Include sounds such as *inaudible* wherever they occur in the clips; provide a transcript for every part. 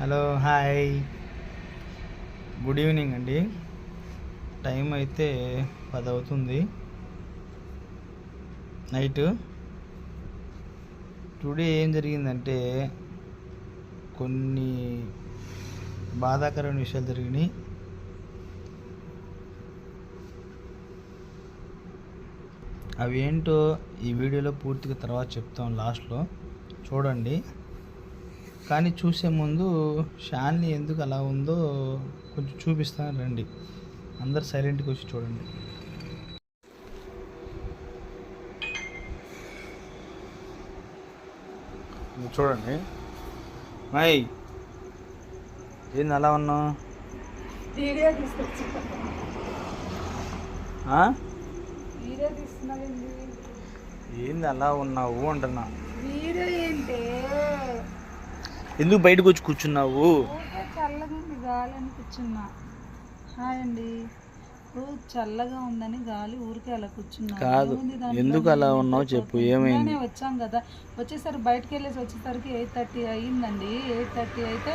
Hello hi. Good evening అండి. Time అయితే పది అవుతుంది నైట్. టుడే ఏం జరిగిందంటే కొన్ని బాధాకరమైన విషయాలు జరిగినాయి. అవి ఏంటో ఈ వీడియోలో పూర్తిగా తర్వాత చెప్తాం లాస్ట్లో. చూడండి. కానీ చూసే ముందు షాన్లీ ఎందుకు అలా ఉందో కొంచెం చూపిస్తాను రండి. అందరు సైలెంట్గా వచ్చి చూడండి. చూడండి. మై ఏంది అలా ఉన్నావు? వీడియో తీస్తున్నావేంటి ఏంది? అలా ఉన్నావు అంటున్నా. వీడియో ఏంటి? ఎందుకు బయటకు వచ్చి కూర్చున్నావు? చల్లగా గాలి అని కూర్చున్నా. హాయ్ అండి. చల్లగా ఉందని గాలి ఊరికే అలా కూర్చున్నా. కాదు. ఎందుకు అలా నేను ఉన్నావు. చెప్పు, ఏమైంది? వచ్చాం కదా. వచ్చేసరికి బయటకు వెళ్ళేసి వచ్చేసరికి ఎయిట్ థర్టీ అయ్యిందండి ఎయిట్ థర్టీ అయితే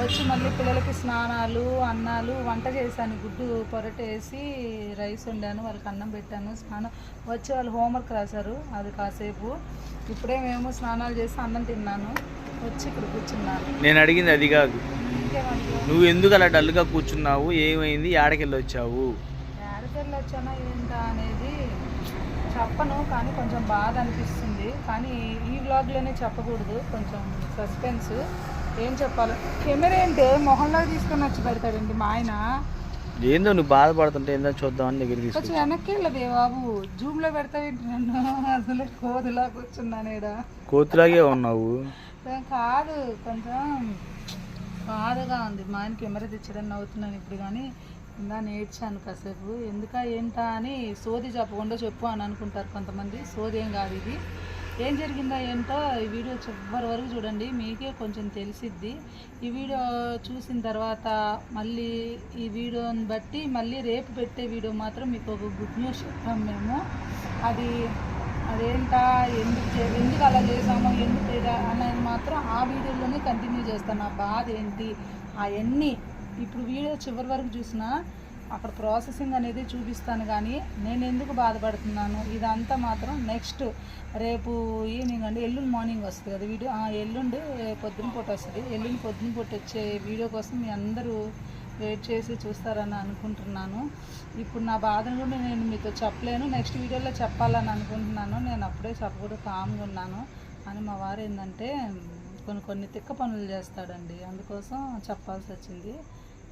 వచ్చి మళ్ళీ పిల్లలకి స్నానాలు అన్నాలు వంట చేశాను. గుడ్డు పొరట వేసి రైస్ వండాను వాళ్ళకి అన్నం పెట్టాను స్నానం. వచ్చి వాళ్ళు హోంవర్క్ రాశారు అది కాసేపు. ఇప్పుడే మేము స్నానాలు చేసి అన్నం తిన్నాను. వచ్చి ఇక్కడ కూర్చున్నాను. నేను అడిగింది అది కాదు. నువ్వు ఎందుకు అలా డల్గా కూర్చున్నావు? ఏమైంది? ఆడకెళ్ళి వచ్చావు? ఎక్కడికి వచ్చానా ఏంటా అనేది చెప్పను కానీ కొంచెం బాధ అనిపిస్తుంది. కానీ ఈ వ్లాగ్లోనే చెప్పకూడదు కొంచెం సస్పెన్స్ ఏం చెప్పాలి? కెమెరా ఏంటి? మొహంలో తీసుకొని వచ్చి పెడతాడండి మా ఆయన. ఏందో నువ్వు బాధపడుతుంటే ఏందో చూద్దామని దగ్గరికి కొంచెం తీసుకొచ్చి వెనక్కి వెళ్ళదే బాబు జూమ్లో పెడతావేంటి నన్ను? అసలు కోదిలా కూర్చున్నాను ఈడ కోతులాగే ఉన్నావు. కాదు కొంచెం బాధగా ఉంది. మా ఆయన కెమెరా తెచ్చడం నవ్వుతున్నాను ఇప్పుడు కానీ ఇందా నేర్చాను కాసేపు. ఎందుక ఏంటా అని సోది చెప్పకుండా చెప్పు అని అనుకుంటారు కొంతమంది. సోది ఏం కాదు ఇది. ఏం జరిగిందా ఏంటో ఈ వీడియో చివరి వరకు చూడండి. మీకే కొంచెం తెలిసిద్ది. ఈ వీడియో చూసిన తర్వాత మళ్ళీ ఈ వీడియోని బట్టి మళ్ళీ రేపు పెట్టే వీడియో మాత్రం మీకు ఒక గుడ్ న్యూస్ చెప్తాం మేము. అది అదేంటా? ఎందుకు ఎందుకు అలా చేసామో ఎందుకు అనేది మాత్రం ఆ వీడియోలోనే కంటిన్యూ చేస్తాను. ఆ బాధ ఏంటి? అవన్నీ ఇప్పుడు వీడియో చివరి వరకు చూసినా అక్కడ ప్రాసెసింగ్ అనేది చూపిస్తాను కానీ నేను ఎందుకు బాధపడుతున్నాను? ఇదంతా మాత్రం నెక్స్ట్ రేపు ఈవినింగ్ అండి ఎల్లుండి మార్నింగ్ వస్తుంది కదా వీడియో. ఎల్లుండి పొద్దున పూట వస్తుంది. ఎల్లుండి పొద్దున పూట వచ్చే వీడియో కోసం మీ అందరూ వెయిట్ చేసి చూస్తారని అనుకుంటున్నాను. ఇప్పుడు నా బాధను కూడా నేను మీతో చెప్పలేను. నెక్స్ట్ వీడియోలో చెప్పాలని అనుకుంటున్నాను. నేను అప్పుడే చెప్పకూడదు కామ్గా ఉన్నాను. అని మా వారు ఏంటంటే కొన్ని కొన్ని తిక్క పనులు చేస్తాడండి. అందుకోసం చెప్పాల్సి వచ్చింది.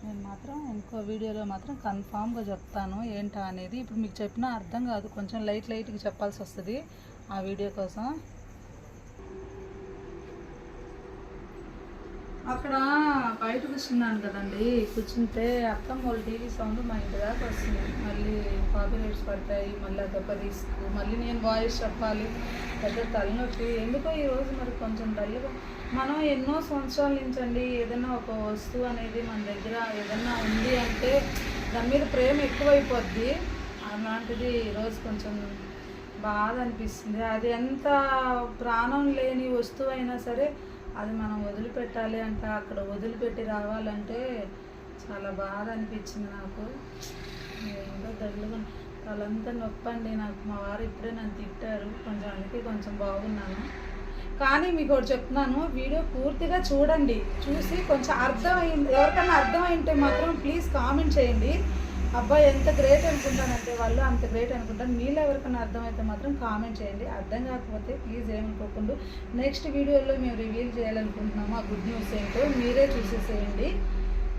నేను మాత్రం ఇంకో వీడియోలో మాత్రం కన్ఫామ్గా చెప్తాను ఏంటా అనేది ఇప్పుడు మీకు చెప్పినా అర్థం కాదు. కొంచెం లైట్ లైట్గా చెప్పాల్సి వస్తుంది ఆ వీడియో కోసం. అక్కడ బయట కూర్చున్నాను కదండి. కూర్చుంటే అత్తమ్మ వాళ్ళు టీవీ సౌండ్ మా ఇంటి దాకా వస్తుంది. మళ్ళీ కాపీరైట్స్ పడతాయి మళ్ళీ అదొక రిస్క్ మళ్ళీ నేను వాయిస్ చెప్పాలి పెద్ద తలనొప్పి. ఎందుకో ఈరోజు మరి కొంచెం డల్గా మనం ఎన్నో సంవత్సరాల నుంచి అండి ఏదైనా ఒక వస్తువు అనేది మన దగ్గర ఏదైనా ఉంది అంటే దాని మీద ప్రేమ ఎక్కువైపోద్ది. అలాంటిది ఈరోజు కొంచెం బాధ అనిపిస్తుంది. అది ఎంత ప్రాణం లేని వస్తువు అయినా సరే అది మనం వదిలిపెట్టాలి అంటే అక్కడ వదిలిపెట్టి రావాలంటే చాలా బాధ అనిపించింది నాకు. ఏంటో దగ్గరగా వాళ్ళంతా నొప్పండి. నాకు మా వారు ఇప్పుడే నన్ను తిట్టారు. కొంచెం అందుకే కొంచెం బాగున్నాను. కానీ మీకు ఒకటి చెప్తున్నాను వీడియో పూర్తిగా చూడండి. చూసి కొంచెం అర్థమైంది ఎవరికైనా అర్థమైంటే మాత్రం ప్లీజ్ కామెంట్ చేయండి. అబ్బాయి ఎంత గ్రేట్ అనుకుంటానంటే వాళ్ళు అంత గ్రేట్ అనుకుంటాను మీలో ఎవరికైనా అర్థమైతే మాత్రం కామెంట్ చేయండి. అర్థం కాకపోతే ప్లీజ్ ఏమనుకోకుండా నెక్స్ట్ వీడియోలో మేము రివీల్ చేయాలనుకుంటున్నాము ఆ గుడ్ న్యూస్ ఏంటో మీరే చూసేసేయండి.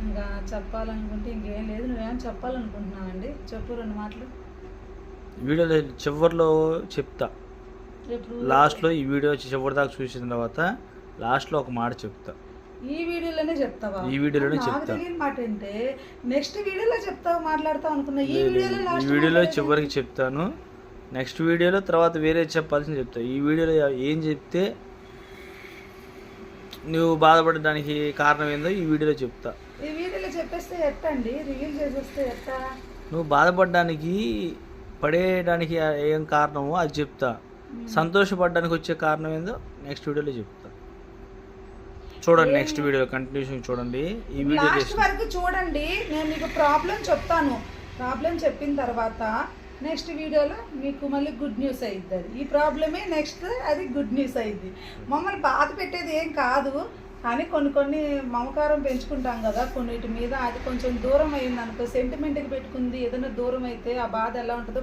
ఇంకా చెప్పాలనుకుంటే ఇంకేం లేదు. నువ్వేమైనా చెప్పాలనుకుంటున్నావండి? చెప్పు రెండు మాటలు. వీడియోలో చివరిలో చెప్తా. లాస్ట్లో ఈ వీడియో చివరి దాకా చూసిన తర్వాత లాస్ట్లో ఒక మాట చెప్తా. ఈ వీడియోలోనే చెప్తావా? ఈ వీడియోలోనే చెప్తా. తెలియని మాట ఏంటే నెక్స్ట్ వీడియోలో చెప్తావు మాట్లాడతావు అనుకున్నా. ఈ వీడియోలో ఈ వీడియోలో చివరికి చెప్తాను. నెక్స్ట్ వీడియోలో తర్వాత వేరే చెప్పాల్సింది చెప్తా. ఈ వీడియోలో ఏం చెప్తే నువ్వు బాధపడడానికి కారణం ఏందో ఈ వీడియోలో చెప్తా. ఈ వీడియోలో చెప్పేస్తే ఎట్టండి రివీల్ చేసేస్తే ఎట్టా నువ్వు బాధపడడానికి పడేయడానికి ఏం కారణమో అది చెప్తా. సంతోషపడడానికి వచ్చే కారణం ఏందో నెక్స్ట్ వీడియోలో చెప్తా. చూడండి నెక్స్ట్ వీడియో కంటిన్యూషన్ చూడండి. ఈ వీడియో లాస్ట్ వరకు చూడండి నేను మీకు ప్రాబ్లం చెప్తాను. ప్రాబ్లం చెప్పిన తర్వాత నెక్స్ట్ వీడియోలో మీకు మళ్ళీ గుడ్ న్యూస్ అయ్యిద్ది అది. ఈ ప్రాబ్లమే నెక్స్ట్ అది గుడ్ న్యూస్ అయ్యిద్ది మమ్మల్ని బాధ పెట్టేది ఏం కాదు. కానీ కొన్ని కొన్ని మమకారం పెంచుకుంటాం కదా కొన్నిటి మీద అది కొంచెం దూరం అయింది అనుకో సెంటిమెంట్కి పెట్టుకుంది ఏదైనా దూరం అయితే ఆ బాధ ఎలా ఉంటుందో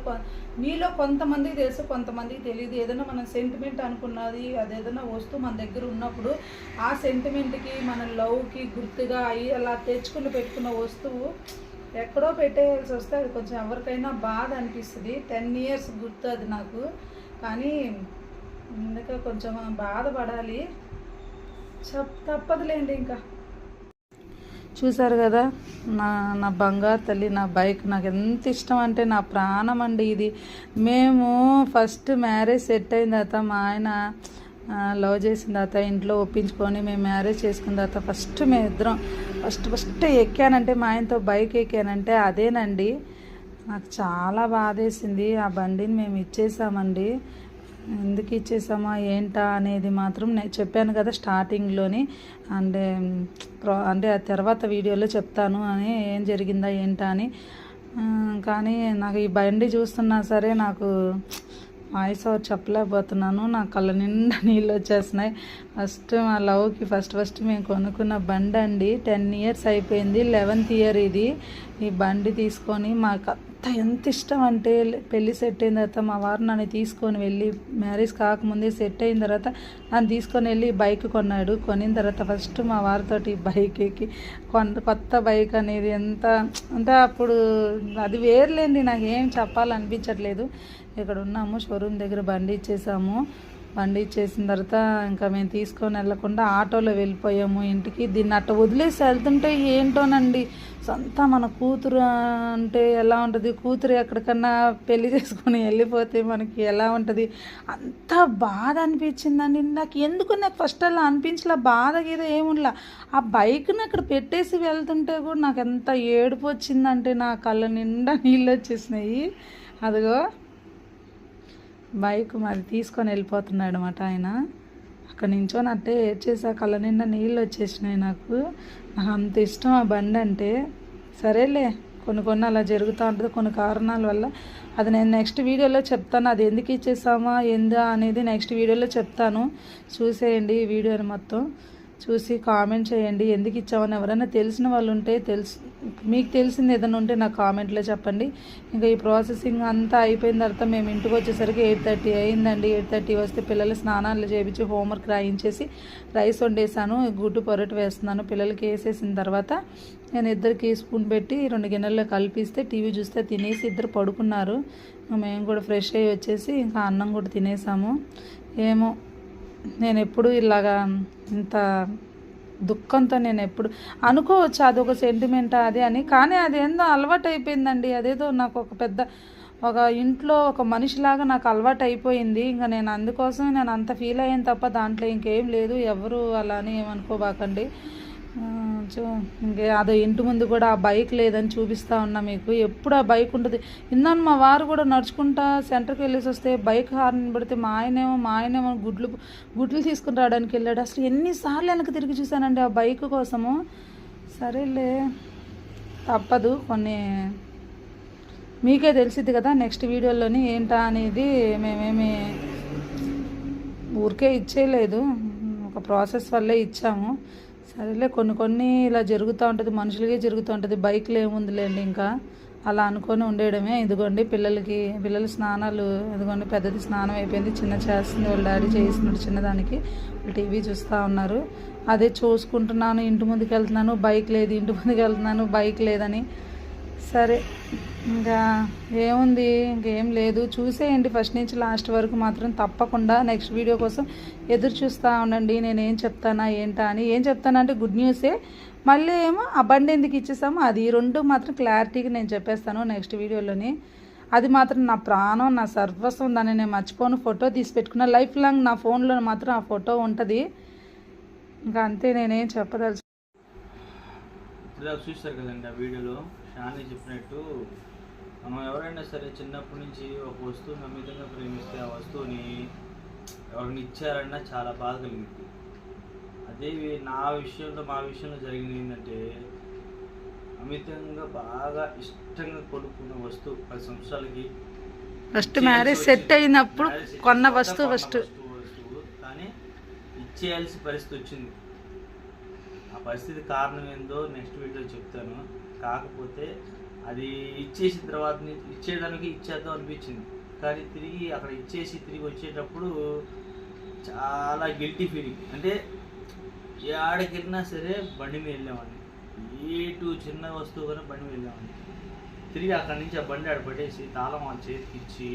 మీలో కొంతమందికి తెలుసు కొంతమందికి తెలియదు ఏదైనా మనం సెంటిమెంట్ అనుకున్నది అది ఏదైనా వస్తువు మన దగ్గర ఉన్నప్పుడు ఆ సెంటిమెంట్కి మన లవ్కి గుర్తుగా అయ్యి అలా తెచ్చుకుని పెట్టుకున్న వస్తువు ఎక్కడో పెట్టేయాల్సి వస్తే అది కొంచెం ఎవరికైనా బాధ అనిపిస్తుంది. టెన్ ఇయర్స్ గుర్తు అది నాకు. కానీ అందుకే కొంచెం బాధపడాలి. తప్పదులేండి ఇంకా. చూసారు కదా నా నా బంగారు తల్లి నా బైక్ నాకు ఎంత ఇష్టం అంటే నా ప్రాణం అండి ఇది. మేము ఫస్ట్ మ్యారేజ్ సెట్ అయిన తర్వాత మా ఆయన లవ్ చేసిన తర్వాత ఇంట్లో ఒప్పించుకొని మేము మ్యారేజ్ చేసుకున్న తర్వాత ఫస్ట్ మేము ఇద్దరం ఫస్ట్ ఫస్ట్ ఎక్కానంటే మా ఆయనతో బైక్ ఎక్కానంటే అదేనండి. నాకు చాలా బాధేసింది. ఆ బండిని మేము ఇచ్చేసామండి. ఎందుకు ఇచ్చేసామా ఏంటా అనేది మాత్రం నేను చెప్పాను కదా స్టార్టింగ్లోని. అంటే ప్రో అంటే ఆ తర్వాత వీడియోలో చెప్తాను అని ఏం జరిగిందా ఏంటా అని. కానీ నాకు ఈ బండి చూస్తున్నా సరే నాకు వాయిస్ ఓవర్ చెప్పలేకపోతున్నాను. నా కళ్ళ నిండా *laughs* నీళ్ళు వచ్చేస్తున్నాయి. ఫస్ట్ మా లవ్కి ఫస్ట్ ఫస్ట్ మేము కొనుక్కున్న బండి అండి టెన్ ఇయర్స్ అయిపోయింది లెవెన్త్ ఇయర్ ఇది. ఈ బండి తీసుకొని మా అంత ఎంత ఇష్టం అంటే పెళ్ళి సెట్ అయిన తర్వాత మా వారు నన్ను తీసుకొని వెళ్ళి మ్యారేజ్ కాకముందే సెట్ అయిన తర్వాత నన్ను తీసుకొని వెళ్ళి బైక్ కొన్నాడు. కొనిన తర్వాత ఫస్ట్ మా వారితోటి బైక్ ఎక్కి కొత్త బైక్ అనేది ఎంత అంటే అప్పుడు అది వేర్లేండి నాకు ఏం చెప్పాలనిపించట్లేదు. ఇక్కడ ఉన్నాము షోరూమ్ దగ్గర బండి ఇచ్చేసాము. బండి ఇచ్చేసిన తర్వాత ఇంకా మేము తీసుకొని వెళ్ళకుండా ఆటోలో వెళ్ళిపోయాము ఇంటికి. దీన్ని అట్ట వదిలేసి వెళ్తుంటే ఏంటోనండి సొంత మన కూతురు అంటే ఎలా ఉంటుంది? కూతురు ఎక్కడికన్నా పెళ్ళి చేసుకొని వెళ్ళిపోతే మనకి ఎలా ఉంటుంది? అంత బాధ అనిపించిందండి. నాకు ఎందుకు నాకు ఫస్ట్ అలా అనిపించలే? బాధ గీద ఏముండలా ఆ బైక్ని అక్కడ పెట్టేసి వెళ్తుంటే కూడా నాకు ఎంత ఏడుపు వచ్చిందంటే నా కళ్ళ నిండా నీళ్ళు వచ్చేసినాయి. అదిగో. బైక్ మరి తీసుకొని వెళ్ళిపోతున్నాడు అనమాట ఆయన. అక్కడ నించొని అట్టే ఏడ్చేసా కళ్ళ నిండా నీళ్ళు వచ్చేసినాయి నాకు. నాకు అంత ఇష్టం ఆ బండి అంటే. సరేలే కొన్ని కొన్ని అలా జరుగుతూ ఉంటుంది కొన్ని కారణాల వల్ల. అది నేను నెక్స్ట్ వీడియోలో చెప్తాను అది ఎందుకు ఇచ్చేసామా ఏందా అనేది నెక్స్ట్ వీడియోలో చెప్తాను. చూసేయండి ఈ వీడియోని మొత్తం. చూసి కామెంట్ చేయండి. ఎందుకు ఇచ్చామని ఎవరైనా తెలిసిన వాళ్ళు ఉంటే తెలుసు. మీకు తెలిసింది ఏదైనా ఉంటే నాకు కామెంట్లో చెప్పండి. ఇంకా ఈ ప్రాసెసింగ్ అంతా అయిపోయిన తర్వాత మేము ఇంటికి వచ్చేసరికి ఎయిట్ థర్టీ అయిందండి. ఎయిట్ థర్టీ వస్తే పిల్లలు స్నానాలు చేయించి హోంవర్క్ రాయించేసి రైస్ వండేసాను. గుడ్డు పొరటు వేస్తున్నాను. పిల్లలకి వేసేసిన తర్వాత నేను ఇద్దరికి స్పూన్ పెట్టి రెండు గిన్నెల్లో కలిపిస్తే టీవీ చూస్తే తినేసి ఇద్దరు పడుకున్నారు. మేము కూడా ఫ్రెష్ అయ్యి వచ్చేసి ఇంకా అన్నం కూడా తినేసాము. ఏమో నేను ఎప్పుడు ఇలాగా ఇంత దుఃఖంతో నేను ఎప్పుడు అనుకోవచ్చు అదొక సెంటిమెంట్ అది అని. కానీ అదేందో అలవాటు అయిపోయిందండి అదేదో నాకు ఒక పెద్ద ఒక ఇంట్లో ఒక మనిషిలాగా నాకు అలవాటు అయిపోయింది ఇంకా నేను అందుకోసం నేను అంత ఫీల్ అయ్యాను తప్ప దాంట్లో ఇంకేం లేదు. ఎవరు అలా అని ఏమనుకోబాకండి. ఆ, ఇంకా అదో ఇంటి ముందు కూడా ఆ బైక్ లేదని చూపిస్తా ఉన్నా మీకు. ఎప్పుడు ఆ బైక్ ఉంటుంది. ఇందాను మా వారు కూడా నడుచుకుంటా సెంటర్కి వెళ్ళేసి వస్తే బైక్ హార్న్ పెడితే మా ఆయనేమో మా ఆయనేమో గుడ్లు గుడ్లు తీసుకుని రావడానికి వెళ్ళాడు. అసలు ఎన్నిసార్లు వెనక్కి తిరిగి చూశానండి ఆ బైక్ కోసము. సరేలే తప్పదు. కొన్ని మీకే తెలిసిద్ది కదా నెక్స్ట్ వీడియోలోని ఏంటా అనేది మేమేమి ఊరికే ఇచ్చేయలేదు. ఒక ప్రాసెస్ వల్లే ఇచ్చాము. సరేలే కొన్ని కొన్ని ఇలా జరుగుతూ ఉంటుంది మనుషులకే జరుగుతూ ఉంటుంది. బైక్లు ఏముందిలేండి ఇంకా? అలా అనుకొని ఉండేయడమే. ఇదిగోండి పిల్లలకి పిల్లల స్నానాలు ఇదిగోండి పెద్దది స్నానం అయిపోయింది. చిన్న చేస్తుంది వాళ్ళ డాడీ చేస్తున్నాడు చిన్నదానికి. వాళ్ళు టీవీ చూస్తూ ఉన్నారు. అదే చూసుకుంటున్నాను ఇంటి ముందుకు వెళ్తున్నాను బైక్ లేదు ఇంటి ముందుకు వెళ్తున్నాను బైక్ లేదని. సరే. ఇంకా ఏముంది? ఇంకేం లేదు. చూసేయండి. ఫస్ట్ నుంచి లాస్ట్ వరకు మాత్రం తప్పకుండా నెక్స్ట్ వీడియో కోసం ఎదురు చూస్తూ ఉండండి. నేను ఏం చెప్తానా ఏంటా అని. ఏం చెప్తానంటే గుడ్ న్యూసే. మళ్ళీ ఏమో ఆ బండి ఎందుకు ఇచ్చేసామో అది. రెండు మాత్రం క్లారిటీగా నేను చెప్పేస్తాను నెక్స్ట్ వీడియోలోని. అది మాత్రం నా ప్రాణం నా సర్వస్వం. దాన్ని నేను మర్చిపోను. ఫోటో తీసి పెట్టుకున్న లైఫ్ లాంగ్ నా ఫోన్లో మాత్రం ఆ ఫోటో ఉంటుంది. ఇంకా అంతే నేనేం చెప్పదలుచు చూస్తారు కదండి ఆ వీడియోలో. షాని చెప్పినట్టు మనం ఎవరైనా సరే చిన్నప్పటి నుంచి ఒక వస్తువుని అమితంగా ప్రేమిస్తే ఆ వస్తువుని ఎవరిని ఇచ్చారన్నా చాలా బాధ కలిగింది. అదే నా విషయంలో మా విషయంలో జరిగింది ఏంటంటే అమితంగా బాగా ఇష్టంగా కొనుక్కున్న వస్తువు పది సంవత్సరాలకి ఫస్ట్ మ్యారేజ్. సెట్ అయినప్పుడు కొన్న వస్తువు ఫస్ట్ కానీ ఇచ్చేయాల్సిన పరిస్థితి వచ్చింది. ఆ పరిస్థితి కారణం ఏందో నెక్స్ట్ వీడియోలో చెప్తాను. కాకపోతే అది ఇచ్చేసిన తర్వాత ని- ఇచ్చేయడానికి ఇచ్చేద్దాం అనిపించింది. కానీ తిరిగి అక్కడ ఇచ్చేసి తిరిగి వచ్చేటప్పుడు చాలా గిల్టీ ఫీలింగ్ అంటే ఏ సరే బండి మీద వెళ్ళామండి ఏ చిన్న వస్తువు కానీ బండి మీద వెళ్ళామండి తిరిగి అక్కడి నుంచి ఆ బండి ఆడ పట్టేసి తాళం వాళ్ళ చేతికి ఇచ్చి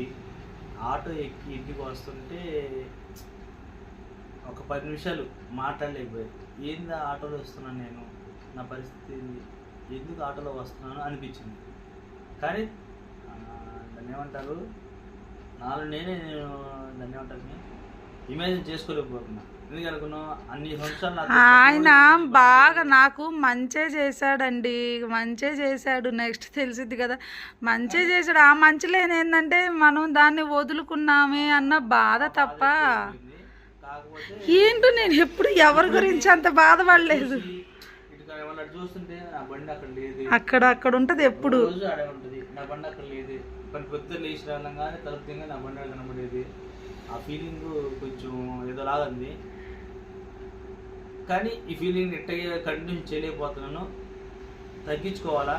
ఆటో ఎక్కి ఇంటికి వస్తుంటే ఒక పది నిమిషాలు మాట్లాడలేకపోయాయి ఏంది ఆ ఆటోలో వస్తున్నాను నేను? నా పరిస్థితి ఎందుకు ఆటోలో వస్తున్నాను అనిపించింది. కానీ దాన్ని ఏమంటారు నాలో నేనే నేను దాన్ని ఏమంటారు ఇమాజిన్ చేసుకోలేకపోతున్నా. ఆయన బాగా నాకు మంచే చేశాడండి. మంచే చేశాడు. నెక్స్ట్ తెలిసిద్ది కదా. మంచే చేశాడు. ఆ మంచి లేని ఏంటంటే మనం దాన్ని వదులుకున్నామే అన్న బాధ తప్ప. ఏంటో నేను ఎప్పుడు ఎవరి గురించి అంత బాధపడలేదు? ఏమన్నా చూస్తుంటే నా బండి అక్కడ లేదు. అక్కడ అక్కడ ఉంటది ఎప్పుడు? రోజు ఆడే ఉంటుంది. నా బండి అక్కడ లేదు. పని పొద్దున్న లేచి రాగానే కలుపుతుంగా నా బండి అక్కడ కనబడేది. ఆ ఫీలింగ్ కొంచెం ఏదో లాగుంది. కానీ ఈ ఫీలింగ్ ఎట్టగా కంటిన్యూ చేయలేకపోతున్నాను తగ్గించుకోవాలా?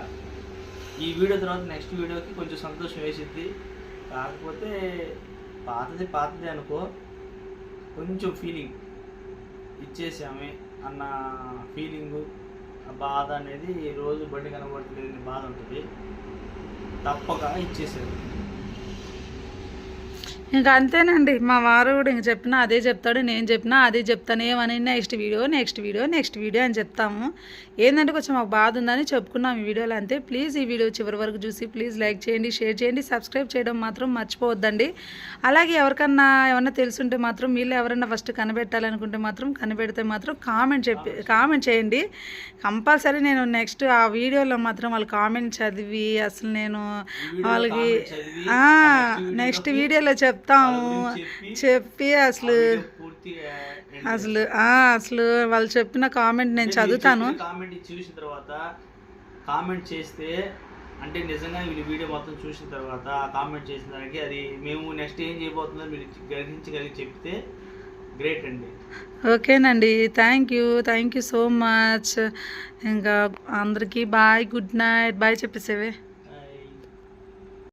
ఈ వీడియో తర్వాత నెక్స్ట్ వీడియోకి కొంచెం సంతోషం వేసిద్ది. కాకపోతే పాతది పాతది అనుకో కొంచెం ఫీలింగ్ ఇచ్చేసామే అన్న ఫీలింగు బాధ అనేది రోజు బండి కనబడట్లేదు బాధ ఉంటుంది. తప్పక ఇచ్చేసారు ఇంకా అంతేనండి. మా వారు కూడా ఇంక చెప్పినా అదే చెప్తాడు నేను చెప్పినా అదే చెప్తాను. ఏమని next video next video next video అని చెప్తాము. ఏంటంటే కొంచెం మాకు బాధ ఉందని చెప్పుకున్నాం ఈ వీడియోలో అంతే. ప్లీజ్ ఈ వీడియో చివరి వరకు చూసి ప్లీజ్ లైక్ చేయండి షేర్ చేయండి సబ్స్క్రైబ్ చేయడం మాత్రం మర్చిపోవద్దండి. అలాగే ఎవరికన్నా ఏమన్నా తెలుసుంటే మాత్రం వీళ్ళు ఎవరన్నా ఫస్ట్ కనిపెట్టాలనుకుంటే మాత్రం కనిపెడితే మాత్రం కామెంట్ చెప్పి కామెంట్ చేయండి. కంపల్సరీ నేను నెక్స్ట్ ఆ వీడియోలో మాత్రం వాళ్ళ కామెంట్ చదివి అసలు నేను వాళ్ళకి నెక్స్ట్ వీడియోలో చెప్తాము. చెప్పి, అసలు అసలు అసలు వాళ్ళు చెప్పిన కామెంట్ నేను చదువుతాను. కామెంట్ చూసిన తర్వాత కామెంట్ చేస్తే అంటే నిజంగా వీళ్ళు వీడియో మొత్తం చూసిన తర్వాత కామెంట్ చేసిన దానికి అది మేము నెక్స్ట్ ఏం చేయబోతుందో మీరు గ్రహించగలిగి చెప్తే గ్రేట్ అండి. ఓకేనండి. Thank you thank you so much ఇంకా అందరికీ బాయ్ గుడ్ నైట్. బాయ్ చెప్పేసేవే.